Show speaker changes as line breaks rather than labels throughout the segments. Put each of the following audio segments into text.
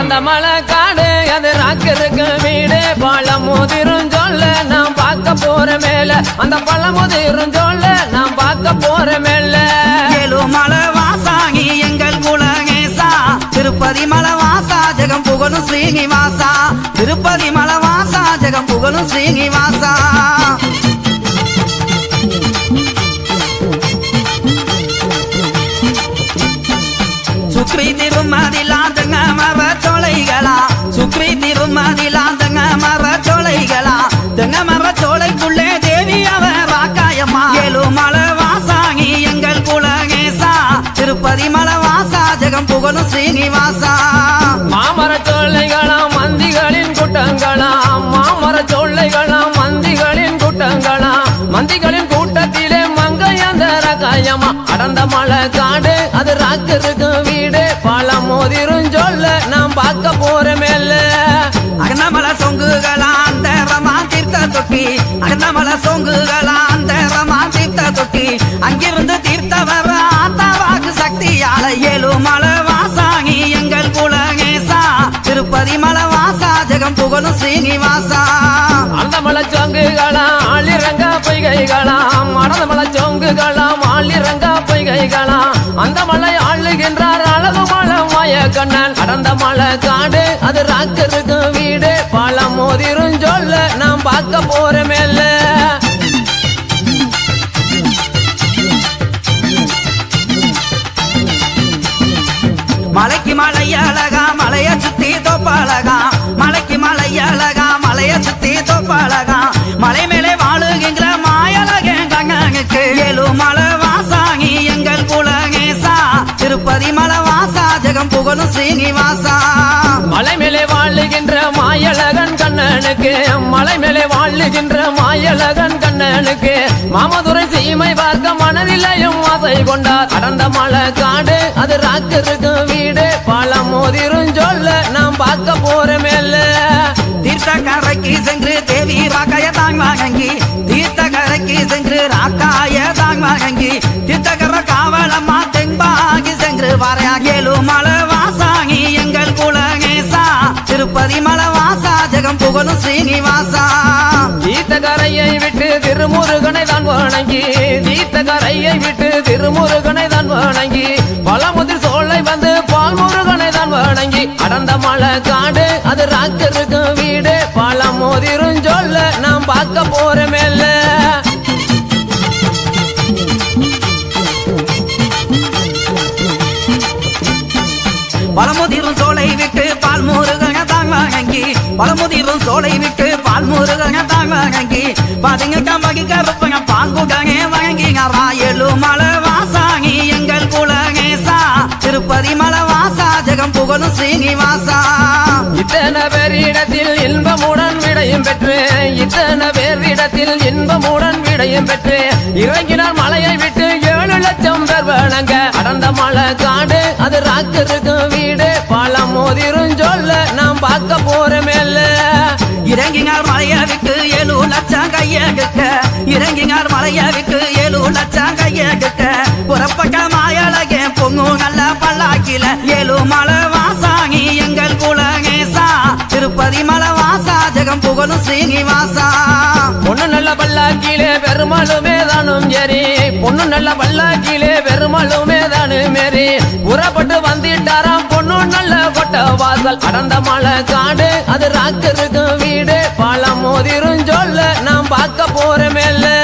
அந்த மலை காடு அது ராக்கிருக்கு வீடு. பழமுதிரும் சொல்ல நான் பார்க்க போற மேல. அந்த பழமுதிரும் சொல்ல பார்க்க போற மேல
ஏழுமலை எங்கள் குலகேசா. திருப்பதி மலை வாசா ஜெகம் புகழும் ஸ்ரீனிவாசா. திருப்பதி மலை வாசா ஜெகம் புகழும் ஸ்ரீனிவாசா. சுக்ரி திருமதிலாந்தங்க மர ஜெகம் புகழும் ஸ்ரீனிவாசா
மாமர சோலைகளாம் மந்திகளின் கூட்டங்களாம். மாமர சோலைகளாம் மந்திகளின் கூட்டங்களாம். மந்திகளின் கூட்டத்திலே மங்கையந்தர காயமா. அடந்த மலை காடு அது ராக்கிருக்கு வீடு. பழமுதிரும் சொல்ல நான் பார்க்க போற மேல
அகந்தமல சொங்குகளா அந்த ரமா தீர்த்த தொட்டி. அகந்தமல சொங்குகளா புகழும் ஸ்ரீனிவாசா
அந்த மலை சோங்குகளாம் ஆளிரங்க பொய்கைகளாம் அடந்த மலை சோங்குகளாம் ஆளிரங்க பொய்கைகளாம் அந்த மலை ஆளுகின்றார் அழகு மலை மாய கண்ணன் அடந்த மலை காடு அது ராக்கருக்கு வீடு. பழம் மோதிரும் சொல்ல நான் பார்க்க போற மேல
மலைக்கு மலை அழகா மலைய சுத்தி தோப்பழகா ஜெகம் புகழும் ஸ்ரீனிவாசா
மலை மேலே வாழுகின்ற மாயழகன் கண்ணனுக்கு மலை மேலே வாழுகின்ற மாயழகன் கண்ணனுக்கு மாமதுரை சீமை பார்க்க மனதிலையும் ஆசை கொண்டார் அடந்த மலை காடு அது ராக்கிருக்கு வீடு. பழம் மோதிரும் சொல்ல நான் பார்க்க போற மேல.
தீர்த்த கரைக்கு சென்று தேவி ராக்காய தாங்
திருமுருகனை தான் வணங்கி தீத்த கரையை விட்டு திருமுருகனை தான் வணங்கி பழமுதிர் சோலை வந்து பால் முருகனை தான் வணங்கி அடந்த மலை காடு அது ராக்கருக்கு வீடு பழமுதிரும் சொல்ல நாம் பார்க்க போறமே மேல
பழமுதிரும் சோலை விட்டு பழமுதிரும் சோலை விட்டு பால் முருகன தாங் வணங்கி பதுங்க கம்பகி கருப்பங்க பாங்குடங்க வணங்கினாரா எழு மலை வாசாங்கி எங்கள் குலகேசா திருப்பதி மலை வாசா ஜெகம் புகழும் ஸ்ரீனிவாசா
இத்தனை பேரிடத்தில் இன்பமுடன் விடையும் பெற்று இத்தனை பேரிடத்தில் இன்பமுடன் விடையும் பெற்று. இறங்கினார் மலையை விட்டு ஏழு லட்சம் பேர் வணங்க. அடர்ந்த மலை காடு அது ராக்கருக்கு வீடு. பழம்
இறங்கினார் மலைய ஏழு லட்சம் கையெடுக்க. இறங்கினார் மலைய ஏழு லட்சம் கையெடுக்க. புறப்பட்ட மாயழகே பொங்கு நல்ல பல்லாக்கில. ஏழு மலை வாசாகி எங்கள் குலகேசா. திருப்பதி மலை வாசா ஜெகம் புகழும் ஸ்ரீனிவாசா
பல்லாக்கிலே பெருமாளுமே தானும் சரி பொண்ணு நல்ல பல்லாக்கிலே பெருமாளுமே தானும் மேரி உறப்பட்டு வந்துட்டாராம் பொண்ணு நல்ல கொட்ட வாசல். அடந்த மலை காடு அது ராக்கருக்கு வீடு. பழம் மோதிரும் சொல்ல நாம் பார்க்க போறமே இல்லை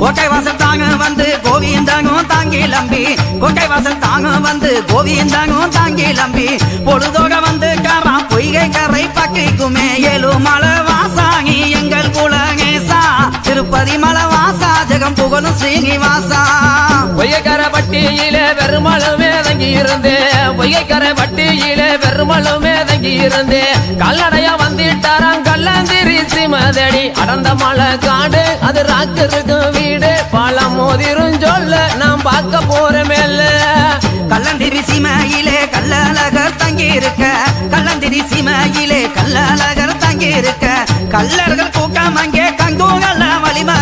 கோட்டை வாசல் தாங்க வந்து கோவிந்தங்கும் தாங்கி லம்பி. கோட்டை வாசல் தாங்க வந்து கோவிந்தங்கும் தாங்கி லம்பி. பொழுதோக வந்து காரா பொய்கை கரை பக்கைக்குமே. ஏழு மலை வாசாகி எங்கள் குலங்கே திருப்பதி மலை வாசா ஜெகம் புகழும் ஸ்ரீனிவாசா.
பொய்யக்கர பட்டியிலே பெருமாளுமே தங்கி இருந்து பொய்யக்கர பட்டியிலே பெருமாளுமே தங்கி இருந்து கல்லடையா வந்துட்டாராம் கல்லந்திரி சிமதடி. அடர்ந்த மலை காடு அது ராக்கருக்கு வீடு. பழம் மோதிரும் சொல்ல நாம் பார்க்க போறமேல்ல
கள்ளந்திரி சீமையிலே கள்ளழகர் தங்கி இருக்க கள்ளந்திரி சீமையிலே கள்ளழகர் தங்கி இருக்க கள்ளர்கள் கூட்டம் அங்கே கங்கூகல்ல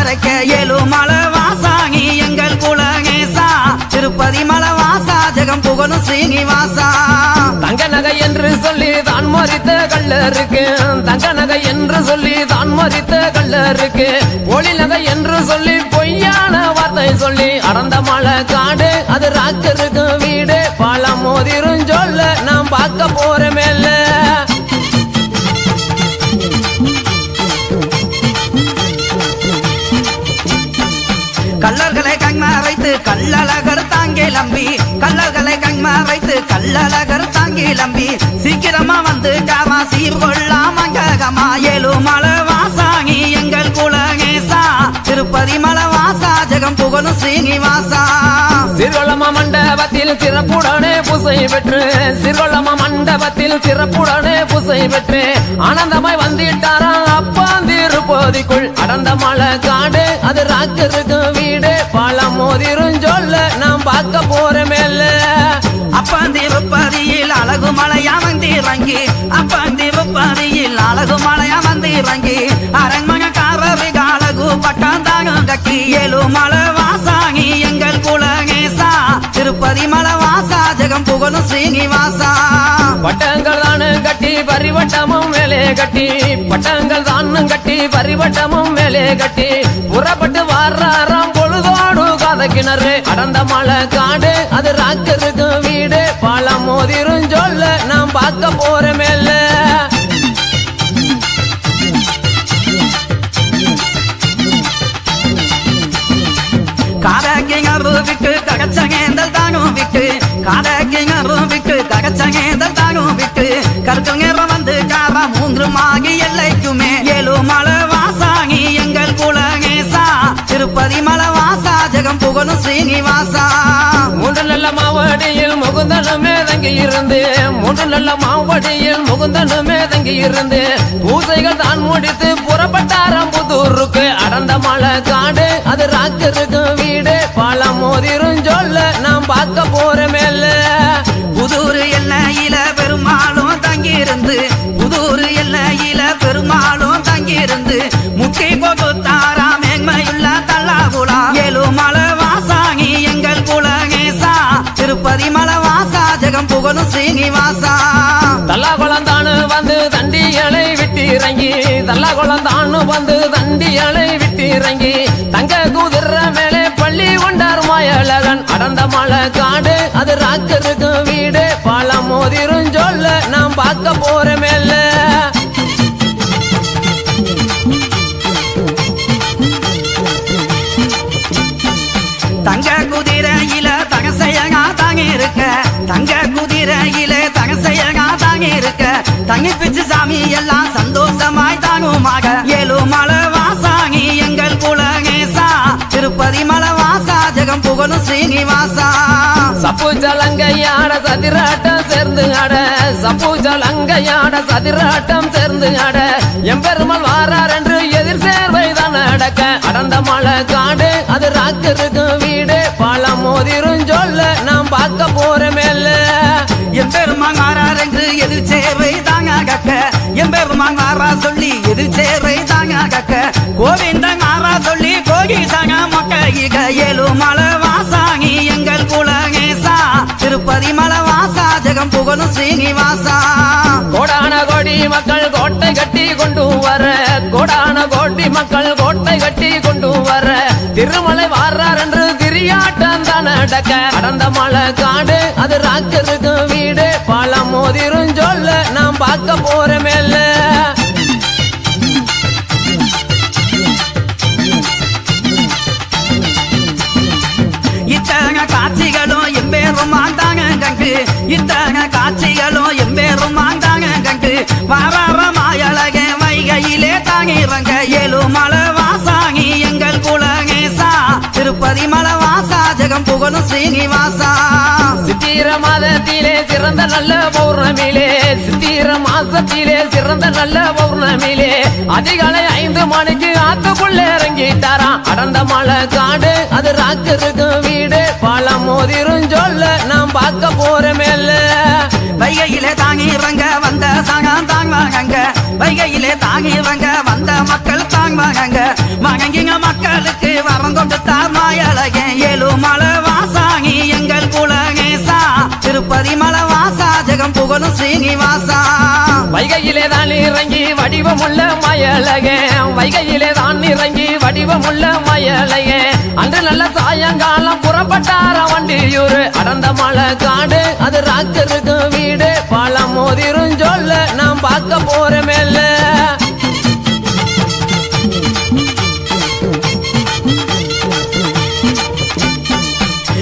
வழிமறைக்க ஏழு மலை வாசாங்கி எங்கள் குலகேசா. திருப்பதி மலவாசா ஜெகம் புகழும் ஸ்ரீனிவாசா.
தங்க நகை என்று சொல்லி தான் மறித்த கள்ளருக்கு. தங்க நகை என்று சொல்லி தான் மறித்த கள்ளருக்கு. ஒளி நகை என்று சொல்லி பொய்யான வார்த்தை சொல்லி அறந்த மலை காடு அது ராக்கருக்கு வீடு. பழம்
கண்மறைத்து கல்லழகர் தாங்கி சீக்கிரமா வந்து காமா சீர்கொள்ளாம ககமா ஏழு மலை எங்கள் குலகேசா. திருப்பதி மலவாசா ஜெகம் புகழும் ஸ்ரீனிவாசா
சிறுவளம மண்டபத்தில் சிறப்புடனே புசை பெற்று சிறுவளம மண்டபத்தில் சிறப்புடனே புசை பெற்று ஆனந்தமாய் வந்திட்டாரா அப்பா திருப்பதிக்குள். அடந்த மலை காடு அது ராக்கருக்கு வீடு. பழம் மோதிரும் சொல்ல நாம் பார்க்க
போறமே. அழகு மலையா வந்து இறங்கி அப்பந்திருப்பதியில் அழகு மலையா வந்து இறங்கி அரண்மனைக்காரருக்கு அழகு பட்டாந்தாகம் கக்கி ஏழு மலை வாசாங்கி எங்கள் குலகேசா திருப்பதி மலை வாசா ஜெகம் புகழும் ஸ்ரீனிவாசா
பட்டங்கள் தானு கட்டி பரிவட்டமும் மேலே கட்டி பட்டங்கள் தானும் கட்டி பரிவட்டமும் மேலே கட்டி புறப்பட்டு வர்றாராம் பொழுதோடு காத கிணறு அடந்த மலை காடு அது ராக்கருக்கு வீடு. பழம் மோதிரும் சொல்ல நாம் பார்க்க போறமேல்ல
காதக்கிங்கரு விட்டு ககச்சகேந்தல் தானும் விட்டு. காதக்கிங்கரு விட்டு ககச்சகேந்தல் தானும் விட்டு. கருத்துங்க ஜெகம் சீனிவாசா?
மூன்று நல்ல மாவடியில் முகுந்தனுமே தங்கி இருந்து மூன்று நல்ல மாவடியில் முகுந்தனுமே தங்கி இருந்து பூசைகள் தான் முடித்து புறப்பட்டாரம் புதூருக்கு. அடந்த மலை காடு அது ராக்கருக்கு வீடு பழம்
வாசா புகழும் சீனிவாசா.
தல்லா குளந்தானு வந்து தண்டியலை விட்டு இறங்கி தல்லா குளந்தானு வந்து தண்டியலை விட்டு இறங்கி தங்கி
பிச்சு சாமி எல்லாம் சந்தோஷமாய் தாங்குமாக ஏழு மலை வாசாங்கி எங்கள் குலகேசா. திருப்பதி மலை வாசா ஜெகம் புகழும் ஸ்ரீனிவாசா.
சப்பு ஜலங்கையாட சதிராட்டம் சேர்ந்து ஆட. சப்பு ஜலங்கையாட சதிராட்டம் சேர்ந்து ஆட. எம்பெருமாள் வாரார் என்று எதிர் சேர்வை தான் நடக்க. அடர்ந்த மலை காடு அது ராக்கருக்கு வீடு. பழம் மோதிரும் சொல்ல நாம் பார்க்க போறமேல்ல
எம்பெருமான் வாரார் என்று எதிர் சேர்வை சொல்லி எதிர் தாங்க கக்க கோவிந்தன் வாரா சொல்லி கோகி தாங்க மொக்க இக ஏழு மலை வாசாங்கி எங்கள் குலகேசா திருப்பதி மலை வாசா ஜெகம் புகழும் ஸ்ரீனிவாசா
கோடான கோடி மக்கள் கோட்டை கட்டி கொண்டு வர கோடான கோடி மக்கள் கோட்டை கட்டி கொண்டு வர. திருமலை வாரார் என்று திரியாட்டம் தான் நடக்க. அடர்ந்த மலை காடு அது ராக்கருக்கு வீடு. பழம் மோதிரும் சொல்ல நாம் பார்க்க
கண்டு வாரார வைகையிலே தாங்கிறங்க. ஏழு வாசாங்கி எங்கள் குலகேசா திருப்பதி மலை வாசா ஜெகம் புகழும் ஸ்ரீனிவாசா
சித்திர மாதத்திலே சிறந்த நல்ல பௌர்ணமிலே சித்திர மாசத்திலே சிறந்த நல்ல பௌர்ணமிலே அதிகாலை ஐந்து மணிக்கு ஆத்துக்குள்ளே இறங்கிட்டாராம் அடர்ந்த மலை காடு அது ராக்கருக்கு வீடு. பழம் மோதிரும் சொல்ல நாம் பார்க்க போறமே.
வைகையிலே தாங்கி வந்த சகம் தாங்குவாங்க வைகையிலே தாங்கி வந்த மக்கள் தாங்குவாங்க மகங்கிங்க மக்களுக்கு வரம் கொடுத்தார் மாயழகே ஏழு மலை வாசாங்கி எங்கள் குலகேசா. திருப்பதி மலை வாசா ஜெகம் புகழும் ஸ்ரீனிவாசா
வைகையிலே தான் இறங்கி வடிவமுள்ள மயலகே வைகையிலே தான் இறங்கி வடிவமுள்ள மயலகே அன்று நல்ல சாயங்காலம் புறப்பட்டார வண்டியூர்? அடந்த மலை காடு அது ராக்கருக்கு வீடு. பழம் மோதிரும் சொல்ல நாம் பார்க்க போற மேல.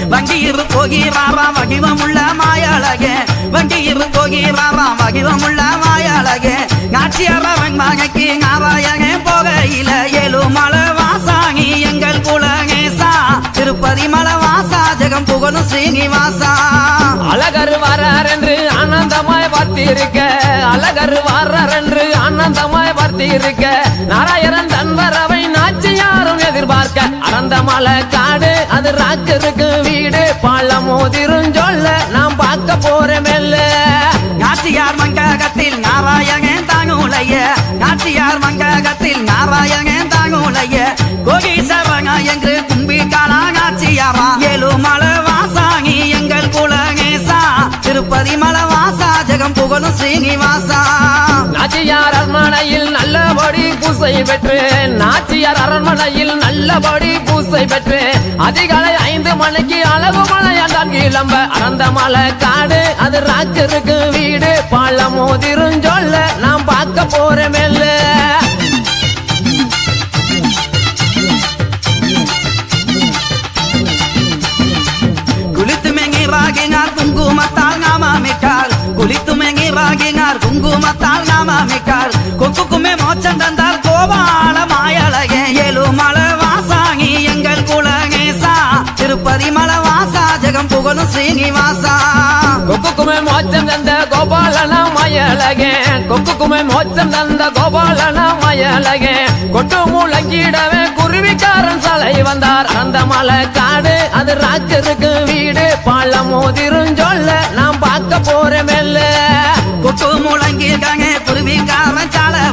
வண்டியில் போகிறாராம் வடிவமுள்ள மாயழகே. வண்டியில் போகிறாராம் வடிவமுள்ள மாயழகே. நாச்சியாரவன் மகக்கு நாராயண போகையில ஏழு மலை வாசாங்கி எங்கள் குலங்க திருப்பதி மலை வாசா ஜெகம் புகழும் ஸ்ரீனிவாசா
அழகர் வரார் என்று ஆனந்தமாய் பார்த்திருக்க. அழகர் வரார் என்று ஆனந்தமாய் பார்த்திருக்க. நாராயணன் தன்வரவை நாச்சியாரும் எதிர்பார்க்க. அறந்த மலை காடு அது ராக்கருக்கு வீடு. பழம் மோதிரும் சொல்ல நாம் பார்க்க போற மெல்ல.
நாச்சியார் மங்ககத்தில் நாராயணன் தாங்குலைய நாச்சியார் மங்ககத்தில் நாராயணன் தாங்குலைய கோகீசவங்க என்று கும்பி காணா நாச்சியாரா ஏழு வாசாங்கி எங்கள் குலகேசா. திருப்பதி மலை வாசா ஜெகம் புகழும் ஸ்ரீனிவாசா
நாச்சியார் அரண்மனையில் நல்லபடி பூசை பெற்று. நாச்சியார் அரண்மனையில் நல்லபடி பூசை பெற்று. அதிகாலை ஐந்து மணிக்கு அழகு மலையாண்டான் கிளம்ப அறந்த மலை காடு அது ராக்கருக்கு வீடு. பழம் மோதிரும்
ராகினார் குங்குமத்தால் நாமாமிக்கார் கொக்குக்குமே மோச்சம் தந்தார் கோபால மாயழகே ஏழு மலை வாசாங்கி எங்கள் குலகேசா திருப்பதி மலை வாசா ஜெகம் புகழும் ஸ்ரீனிவாசா.
கொக்குக்குமே மோச்சம் தந்த கோபாலனா மயழகே கொக்குக்குமே மோச்சம் தந்த கோபாலனா மயழகே கொட்டு முழங்கிடவே குருவிக்காரன் சலை வந்தார். அந்த மலை காடு அது ராஜருக்கு வீடு. பழம் மோதிரும் சொல்ல நாம் பார்க்க போற மெல்ல.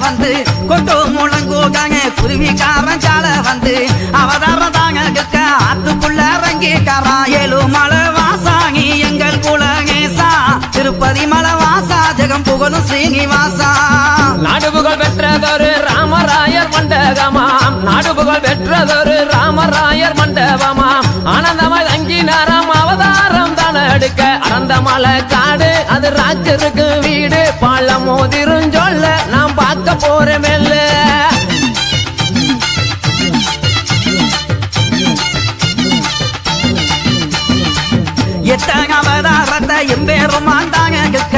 வந்து கொட்டு முழங்குக்காங்க குருவிக்காரன் சால வந்து அவதாரம் தாங்க கிட்ட ஆத்துக்குள்ள இறங்கிக்காரா ஏழு மலை வாசாங்கி எங்கள் குலகேசா. திருப்பதி மலை வாசா ஜெகம் புகழும் ஸ்ரீனிவாசா.
நாடுபுகழ் பெற்றதொரு ராமராயர் மண்டபமாம். நாடுபுகழ் பெற்றதொரு ராமராயர் மண்டபமாம். ஆனந்தமாய் தங்கினாராம் அவதாரம் தான எடுக்க. அறந்த மலை காடு அது ராஜருக்கு வீடு. பழம் மோதிர போற மெல்ல
எத்தனை அவதாரத்தை எம்பேரும் மாண்டாங்க கிக்க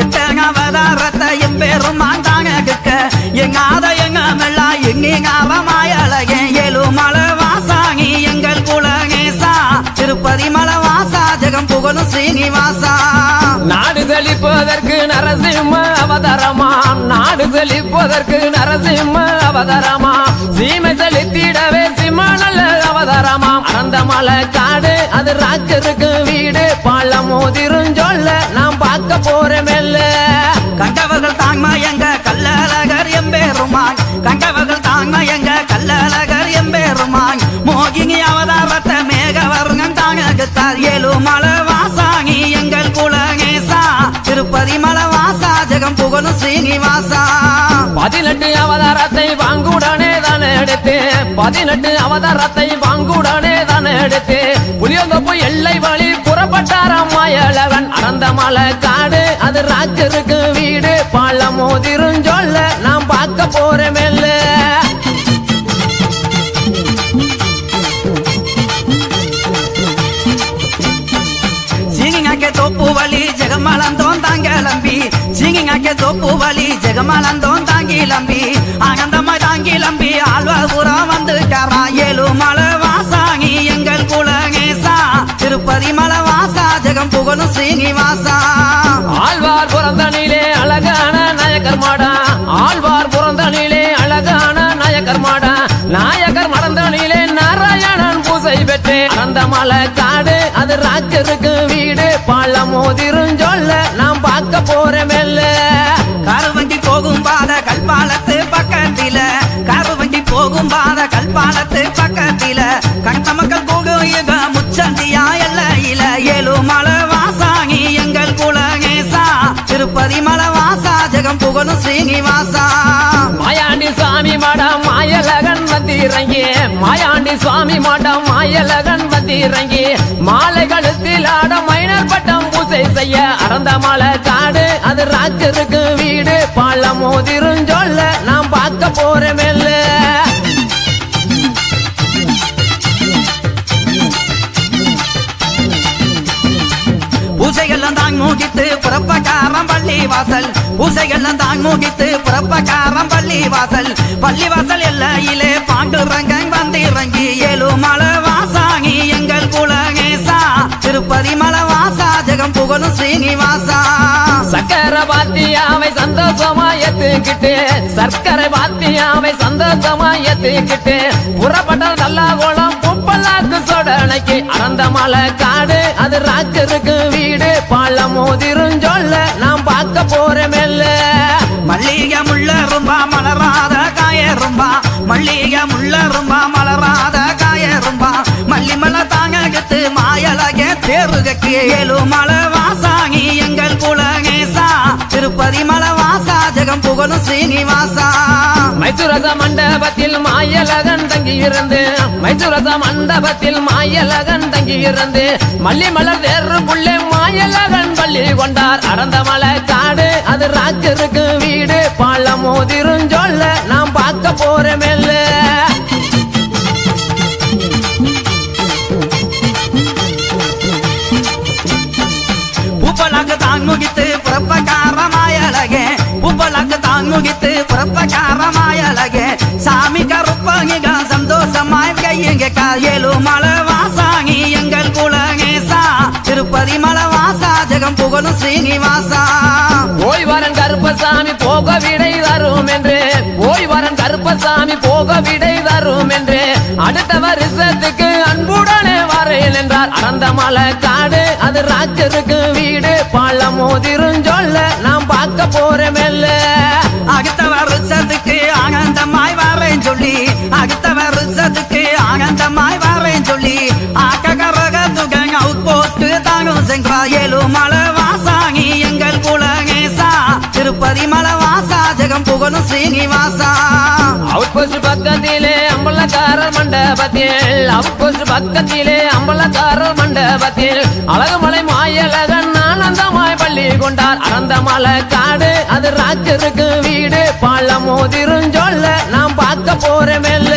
எத்தனை அவதாரத்தை எம்பேரும் மாந்தாங்க கிக்க எங்க ஆத எங்க மெல்லா எங்க அவமாயழகே ஏழு மலை வாசாங்கி எங்கள் குலகேசா திருப்பதி மலை வாசா ஜெகம் புகழும் ஸ்ரீனிவாசா.
நாடு தெளிப்பதற்கு நரசிம்ம அவதாரமா நாடு செழிப்பதற்கு நரசிம்ம அவதாரமா. சீமை செழித்திடவே சிம்ம நல்ல அவதாரமா. அறந்த மலை காடு அது ராஜருக்கு வீடு. பழம் மோதிரும் சொல்ல நாம் பார்க்க போற மெல்ல.
கண்டவர்கள் தாங்மா எங்க கல்லழகர் எம்பேருமாய் கண்டவர்கள் தாங்மா எங்க கல்லழகர் எம்பேருமாய் மோகினி அவதாரத்தை மேகவருங்கன் தாங்க ஏழு மலை வாசாங்கி எங்கள் குலகேசா திருப்பதி மலை வாசா புகழும் ஸ்ரீனிவாசா
பதினெட்டு அவதாரத்தை வாங்குடனே தானே எடுத்து பதினெட்டு அவதாரத்தை வாங்குடனே தானே எடுத்து புளியங்கொப்பு எல்லை வழி புறப்பட்டாராம் மாயழகன். அனந்த மலை காடு அது ராஜருக்கு வீடு. பழம்
சிங்கிங்காக்கே தோப்பு வலி ஜெகமலந்தோம் தாங்கி லம்பி. ஆனந்தமாய் தாங்கி தாங்கிளம்பி ஆழ்வாபுரம் வந்து காரா ஏழு மலை வாசாங்கி எங்கள் குலகேசா. திருப்பதி மலை வாசா ஜெகம் புகழும் ஸ்ரீனிவாசா
ஆழ்வார் புறந்தனிலே அழகான நாயக்கர் மாடா. ஆழ்வார் புறந்தனிலே அழகான நாயக்கர் மாடா. நாயக்கர் மறந்தனிலே நாராயணன் பூசை பெற்று அந்த மலை காடு அது ராஜருக்கு வீடு பள்ளம் மோதிருஞ்சொல்ல
புகழும் ஸ்ரீனிவாசா
மாயாண்டி சுவாமி மாடம் மாயலகன் வந்து இறங்கி மாயாண்டி சுவாமி மாடம் மாயலகன் வந்து இறங்கி மாலை கழுத்தில் ஆட மைனர் பட்டம் பூசை செய்ய அறந்த மலை காடு அது ராஜருக்கு வீடு. பள்ளம் மோதிருஞ்சொல்ல நாம் பார்க்க போறோம் மெல்ல.
பூசைகள்லாம் தாங் மூகித்து புறப்பக்காரம் பள்ளி வாசல் பூசைகள்லாம் தாங் மூகித்து புறப்பக்காரம் பள்ளி வாசல் பள்ளி வாசல் எல்லையிலே பாண்டு ரங்கன் வந்து இறங்கி ஏழு மலை வாசாகி எங்கள் குலகேசா. திருப்பதி மலை வாசா ஜெகம் புகழும் ஸ்ரீனிவாசா.
சக்கர பாத்தியாவை சந்தோஷமா ஏத்துக்கிட்டு சர்க்கரை பாத்தியாவை சந்தோஷமா ஏத்துக்கிட்டு புறப்பட்ட நல்லா கோலம் புப்பல்லாக்கு சொடனைக்கு அறந்த மலை காடு அது ராஜருக்கு வீடு பாலம் மோதிரும் சொல்ல நாம் பார்க்க போறோம் மெல்ல.
மல்லிகை முள்ள ரும்பா மலராத காய ரும்பா. மல்லிகை முள்ள ரும்பா மலராத காய ரும்பா. மல்லி தாங்கத்து மாயலகே தேருகக்கு. ஏழு மலை வாசாகி எங்கள் குலகேசா. திருப்பதி மலை வாசா புகழும் ஸ்ரீனிவாசா
மைத்துரச மண்டபத்தில் மாயலகன் தங்கி இருந்து மைத்துரச மண்டபத்தில் மாயலகன் தங்கி இருந்து மல்லி மலர் தேர்வுக்குள்ளே மாயலகன் பள்ளி கொண்டார். அடந்த மலை காடு அது ராஜருக்கு வீடு. பள்ளம் மோதிருஞ்சொல்ல நாம் பார்க்க போறோம்
பூப்பலாக்கு தான் முகித்து புறப்பக்காரமாயலகே சாமி கருப்பங்க சந்தோஷமாய் கையங்க காயலு மலை வாசாகி எங்கள் குலகேசா திருப்பதி மலை வாசா ஜெகம் புகழும் ஸ்ரீனிவாசா
ஓய்வரன் கருப்பசாமி போக விடை தரும் என்று ஓய்வரன் கருப்பசாமி போக விடை தரும் என்று அடுத்த வருஷத்துக்கு அன்புடனே வரேன் என்றார் அந்த மலை காடு அது ராஜருக்கு வீடு பள்ளம்
பரிமள வாசா ஜெகம் புகழும் ஸ்ரீனிவாசா.
அவுட்போஸ்ட் பக்கத்திலே அம்பலக்கார மண்டபத்தில் அவுட்போஸ்ட் பக்கத்திலே அம்பலக்கார மண்டபத்தில் அழகுமலை மாயலகன் ஆனந்தமாய் பள்ளி கொண்டார். அறந்த மலை காடு அது ராஜருக்கு வீடு. பள்ளம் மோதிருஞ்சொல்ல நாம் பார்க்க போறோம் மெல்ல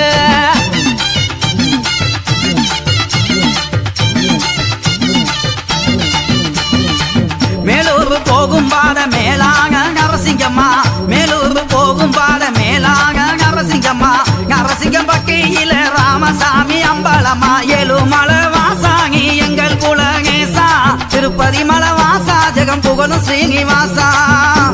ராமசாமி அம்பலம்மா ஏழு மலை வாசாகி எங்கள் குலகேசா திருப்பதி மலை வாசா ஜெகம் புகழும் ஸ்ரீனிவாசா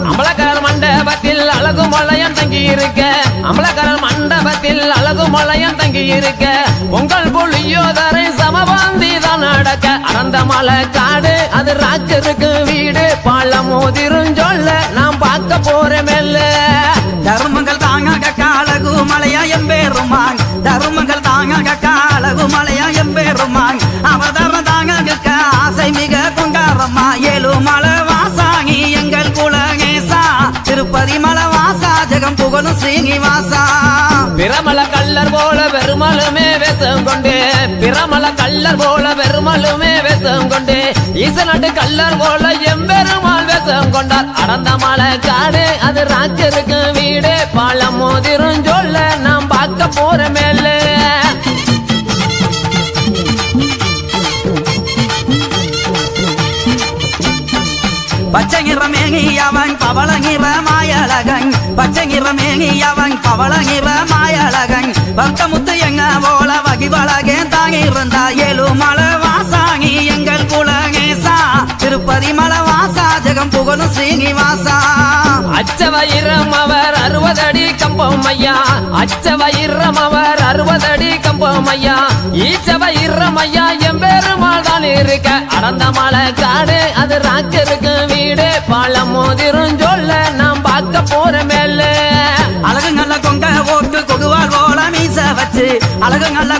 அம்பலக்காரர் மண்டபத்தில் அழகு மலையம் தங்கி இருக்க அம்பலக்காரர் மண்டபத்தில் அழகு மலையம் தங்கி இருக்க பொங்கல் புள்ளியோதரை சமபந்தி தான் நடக்க. அறந்த மலை காடு அது ராஜருக்கு வீடு. பள்ளம் மோதிருஞ்சொல்ல நாம் பார்க்க போறோம் மெல்ல.
தர்மங்கள் தாங்க காலகு மலையா எம்பேருமாங்
பிரமல கல்லர் போல பெருமாளுமே வேஷம் கொண்டு ஈசநாட்டு கல்லர் போல எம்பெருமாள் வேஷம் கொண்டார். அடந்த மலை காடு அது ராஜருக்கு வீடு. பழம் மோதிருஞ்சொல்ல நாம் பார்க்க போற மேல.
பச்சை நிறமேகி அவன் பவள நிற மாயழகன். பச்சை நிறமேகி அவன் பவள நிற மாயழகன். பக்தமுத்து இருந்தா ஏழு மலை வாசாகி எங்கள் திருப்பதி மலை வாசா ஜெகம் புகழும் ஸ்ரீனிவாசா
அச்சவயிரம் அவர் அறுபதடி கம்பம் ஐயா அச்சவயிரம் அவர் அறுபதடி கம்பம் ஐயா ஈச்சவயிரம் ஐயா எம்பெருமாள் தான் இருக்க. அடந்த மலை காடு அது ராக்கருக்கு வீடு. பழம் மோதிரும் சொல்ல நாம் பார்க்க போற மேல.
அழகு நல்ல கொங்க ஓட்டு கொடுவாள் போல மீச வச்சு. அழகு நல்ல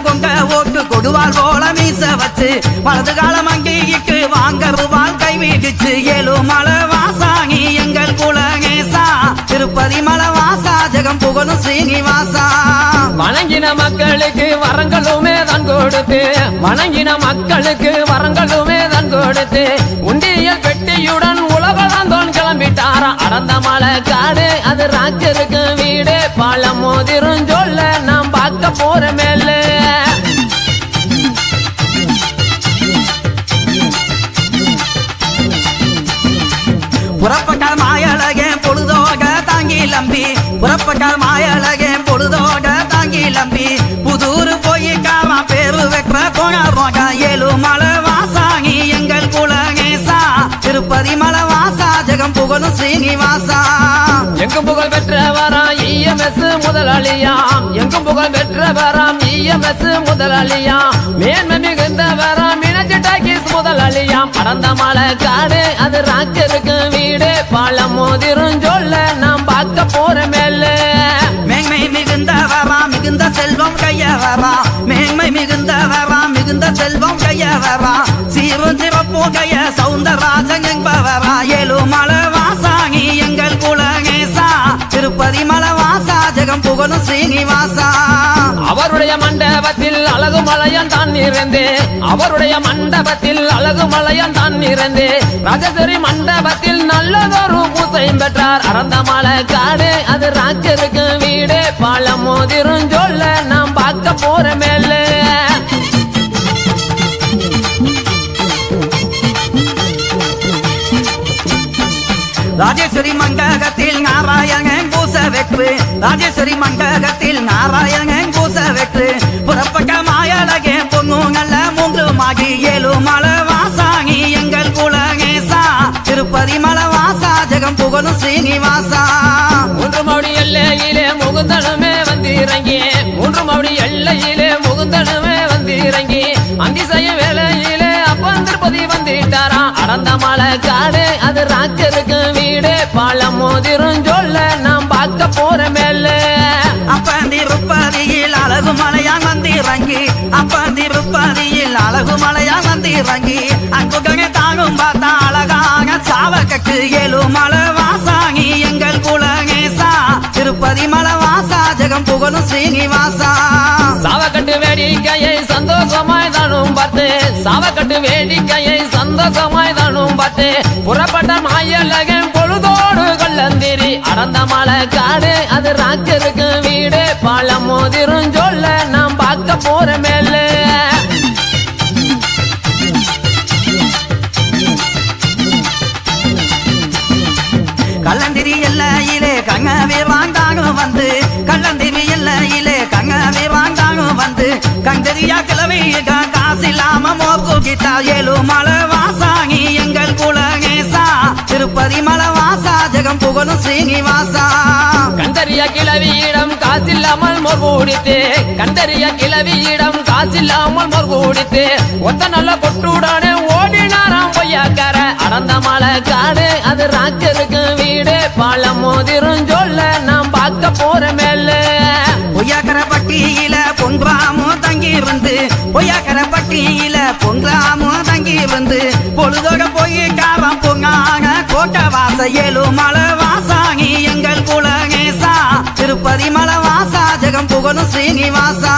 மீச வலது காலம் அங்கீகிட்டு வாங்க ரூபால் கை வீட்டுச்சு. ஏழு மலை வாசாங்கி எங்கள் குலகேசா திருப்பதி மலை வாசா ஜெகம் புகழும் ஸ்ரீனிவாசா
வணங்கின மக்களுக்கு வரங்களுமே தான் கொடுத்து வணங்கின மக்களுக்கு வரங்களுமே தான் கொடுத்து உண்டியல் பெட்டியுடன் உலகளாந்தோன் கிளம்பிட்டாரா. அடந்த மலை காடு அது
ராஜருக்கு பேரு வைக்கிற போக போக ஏழு மலை வாசாங்கி எங்கள் குலகேசா. திருப்பதி மலை வாசா ஜெகம் புகழும் ஸ்ரீனிவாசா
எங்கும் புகழ் பெற்றவராம் இஎம்எஸ் முதலாளியாம். எங்கும் புகழ் பெற்றவராம் இஎம்எஸ் முதலாளியாம். மேன்மை மிகுந்தவராம் மினஜி டாக்கிஸ் முதலாளியாம். படந்த மலை காடு அது ராக்கருக்கு வீடு. பழம் மோதிரும் சொல்ல நாம் பார்க்க போற மேல.
மேன்மை மிகுந்த வரா மிகுந்த செல்வம் கைய வரா செல்வம் கைய வரா சீரும் சிறப்பும் கைய சவுந்தரராஜன் என்பவரா? ஏழு வாசாங்கி எங்கள் குலகேசா. திருப்பதி மலவாசா ஜெகம் புகழும் ஸ்ரீனிவாசா.
அவருடைய மண்டபத்தில் அழகு மலையன் தான் இருந்தே அவருடைய மண்டபத்தில் அழகு மலையன் தான் இருந்தே ராஜேஸ்வரி மண்டபத்தில் நல்லதொரு பூசையும் பெற்றார். அறந்த மலை காடு அது ராஜருக்கு வீடு. பாலம் மோதிரும் சொல்ல நாம் பார்க்க போற மேலே.
ராஜேஸ்வரி மண்டகத்தில் நாராயணன் பூச வெற்று. ராஜேஸ்வரி மண்டகத்தில் நாராயணன் பூச வெற்று. புறப்பட்ட மாயழகே பொங்கு நல்ல மூன்று மாகி ஏழு மலவாசாங்கி எங்கள் குலகேசா திருப்பதி மலவாசா ஜெகம் புகழும் ஸ்ரீனிவாசா.
மூன்று மவுடி எல்லையிலே முகுந்தனுமே வந்து இறங்கி மூன்று மவுடி எல்லையிலே முகுந்தனுமே வந்து இறங்கி அந்திசய வேலையிலே அப்பன் திருப்பதி வந்துட்டாராம். அடந்த மலை காடு
வந்திறங்கி வந்து இறங்கி அப்பந்தி ருப்பதியில் அழகு மலையா வந்திறங்கி அங்குகங்க தானும் பார்த்தா அழகாக சாவக்கட்டு ஏழு மலை வாசாங்கி எங்கள் குலகேசா. திருப்பதி மலை வாசா ஜெகம் புகழும் ஸ்ரீனிவாசா.
சாவக்கட்டு வேடிக்கையை சந்தோஷமாய் தானும் பார்த்து. சாவக்கட்டு வேடிக்கையை சந்தோஷமாய் தானும் பார்த்து. புறப்பட்ட மாயலகன் பொழுதோடு கொள்ளந்திரி அடந்த மலை காடு அது ராக்கருக்கு வீடு பாலம் மோதிரும் சொல்ல போற மேல.
கள்ளந்திரி எல்லையிலே கங்கவே வாண்டாங்க வந்து கள்ளந்திரி எல்லையிலே கங்கவே வாண்டாங்க வந்து கண்டறியா கிளவி காசு இல்லாம ஏழு கிட்டா ஏழு மழை திருப்பதி வாசா ஜெகம் புகழும் ஸ்ரீனிவாசா
கந்தரிய கிளவியிடம் காசில்லாமல் மோர்கூடித்து கந்தரிய கிளவியிடம் காசில்லாமல் மோர்கூடித்து ஒத்த நல்ல கொட்டுடனே ஓடினாராம் பொய்யாக்கார. அடந்த மலை காடு அது ராக்கருக்கு வீடு. பாலம் மோதிரும் சொல்ல நாம் பார்க்க போற மேலே.
பொன்றாமோ தங்கி வந்து பொய்யாக்கர பட்டியில பொன்றாமோ தங்கி வந்து பொழுதோட போய் காரம் பொங்காக கோட்டை வாச ஏழு மலை வாசாங்கி எங்கள் குலகேசா. திருப்பதி மலை வாசா ஜெகம் புகழும் ஸ்ரீனிவாசா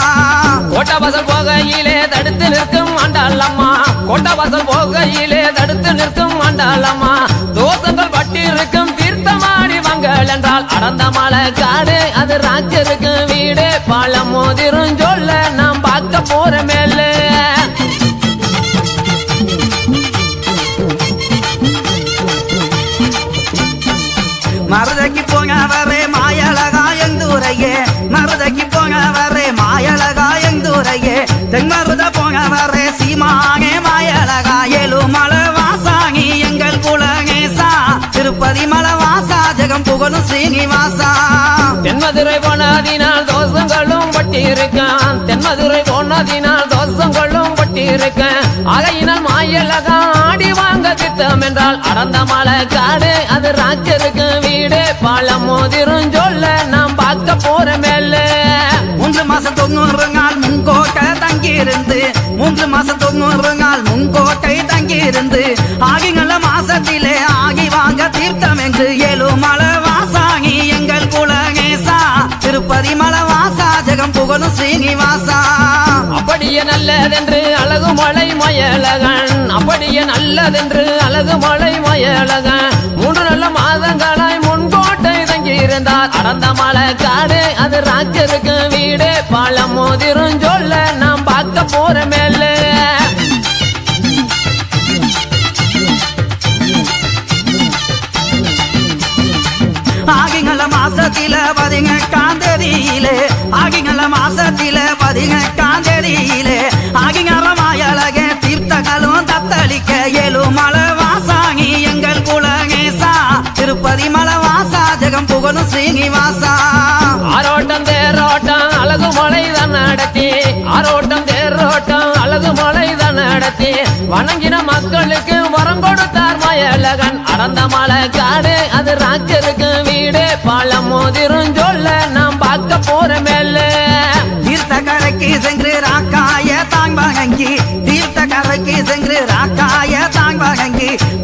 கோட்டவாசல் போகையிலே தடுத்து நிற்கும் ஆண்டாளம்மா. கோட்டவாசல் போகையிலே தடுத்து நிற்கும் ஆண்டாளம்மா. பறந்த மலை காடு அது ராஜருக்கு வீடு. பழம் மோதிரும் சொல்ல நாம் பார்க்க போற மேல. தென்மதுரை போனதினால் தோசங்களும் பட்டி இருக்கான் தென்மதுரை போனதினால் தோசங்களும் பட்டி இருக்கேன் அகையினால் மாயலகம் ஆடி வாங்க திட்டம் என்றால் அடந்த மலை காடு அது ராஜருக்கு வீடு. பழம் மோதிரும் சொல்ல நாம் பார்க்க போற மேல.
மூன்று மாசம் தொண்ணூறு நாள் முன்கோட்டை தங்கி இருந்து மூன்று மாசம் தொண்ணூறு நாள் முன்கோட்டை தங்கி இருந்து ஆகிங்கள மாசத்திலே ஆகி வாங்க தீர்த்தம் என்று ஏழு வாசாகி எங்கள் குலகேசா. திருப்பதி மலவாசா ஜெகம் புகழும் ஸ்ரீனிவாசா
அப்படியே நல்லதென்று அழகு மலை மயலகன் அப்படியே நல்லதென்று அழகு மலை மயலகன் மூன்று நல்ல மாதங்களாய் முன்கோட்டை தங்கியிருந்தார் அடந்த மலை காடு அது ராஜருக்கு வீடு. பழம் மோதிரும் சொல்ல நாம் பார்க்க போற மேலே
மாசத்திலே ஆகிங்கள மாசத்திலே பதினெட்டாம் தேதியிலே. ஆகிங்கள மாயழக தீர்த்தகளும் தத்தளிக்க ஏழு மலை வாசாகி எங்கள் குலகேசா திருப்பதி மலை வாசா ஜெகம் புகழும் ஸ்ரீனிவாசா.
ஆரோட்டம் தேரோட்டம் அழகு மலை தான் நடத்தி. ஆரோட்டம் தேரோட்டம் அழகு மலை தான் நடத்தி. வணங்கின மக்களுக்கு வரம் கொடுத்தார் மயலகன் அடந்த மலை காடு அது ராஜருக்கு வீடு. பழம் மோதிரும் சொல்ல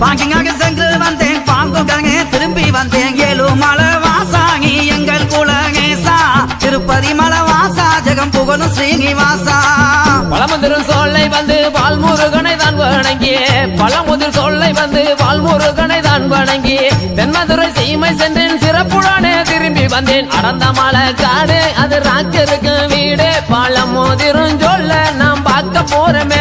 வகங்கி சென்று வந்தேன் பாங்குகங்க திரும்பி வந்தேன். ஏழு மலை வாசாகி எங்கள் குலகேசா திருப்பதி மலை வாசா ஜெகம் புகழும் ஸ்ரீனிவாசா.
பழமுதிரும் சொல்லை வந்து பால்முருகனை தான் வணங்கி பழமுதிர் சொல்லை வந்து பால்முருகனை தான் வணங்கி தென்மதுரை சீமை சென்றேன் சிறப்புடனே திரும்பி வந்தேன். அடந்த மலை காடு அது ராஜருக்கு வீடு. பழமுதிரும் சொல்ல நாம் பார்க்க
போறமே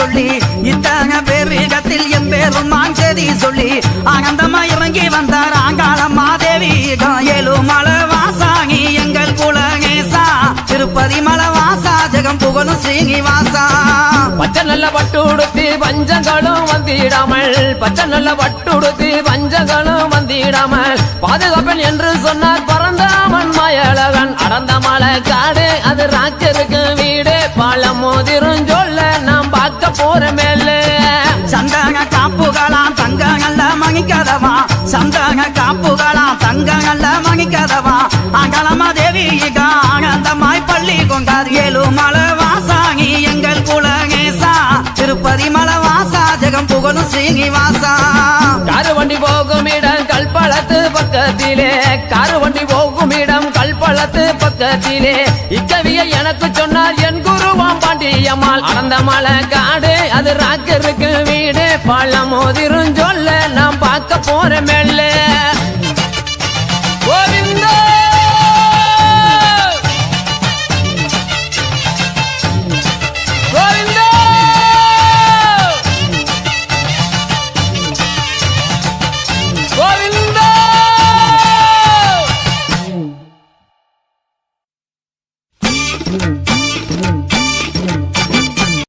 சொல்லி இத்தக பேரிடத்தில் என் பேரும் மாஞ்சதி சொல்லி ஆனந்தமா இறங்கி வந்தார் ஆங்கால மாதேவி. ஏழு மலை எங்கள் குலகேசா. திருப்பதி மலவாசா ஜெகம் புகழும் ஸ்ரீனிவாசா
பச்சை நல்ல பட்டு உடுத்தி பஞ்சங்களும் வந்திடாமல். பச்சை நல்ல பட்டு உடுத்தி பஞ்சங்களும் வந்திடாமல். பாதுகாப்பன் என்று சொன்னார் பரந்தாமன் மயலகன் அடந்த மலை காடு அது ராஜருக்கு வீடு. பாலம் மோதிரும் சொல்ல நாம் போற மேல.
சந்தக காப்புகளாம் தங்கங்கள்ல மணிக்கதவா சந்தக காப்புகளாம் தங்கங்கள்ல மணிக்கதவா அகலமா தேவி ஆனந்தமாய் பள்ளி கொண்டார். ஏழு மலை வாசாகி எங்கள் குலகேசா. திருப்பதி மலை வாசா ஜெகம் புகழும் ஸ்ரீனிவாசா.
காரு வண்டி போகும் இடம் கல்பழத்து பக்கத்திலே. காரு வண்டி போகும் இடம் கல்பழத்து பக்கத்திலே. இக்கவியை எனக்கு சொன்னார் என் குருவாம் பாண்டியம்மாள் அடந்த மலை காடு அது ராக்கருக்கு வீடு. பழம் மோதிரும் சொல்ல நான் பார்க்க போறமே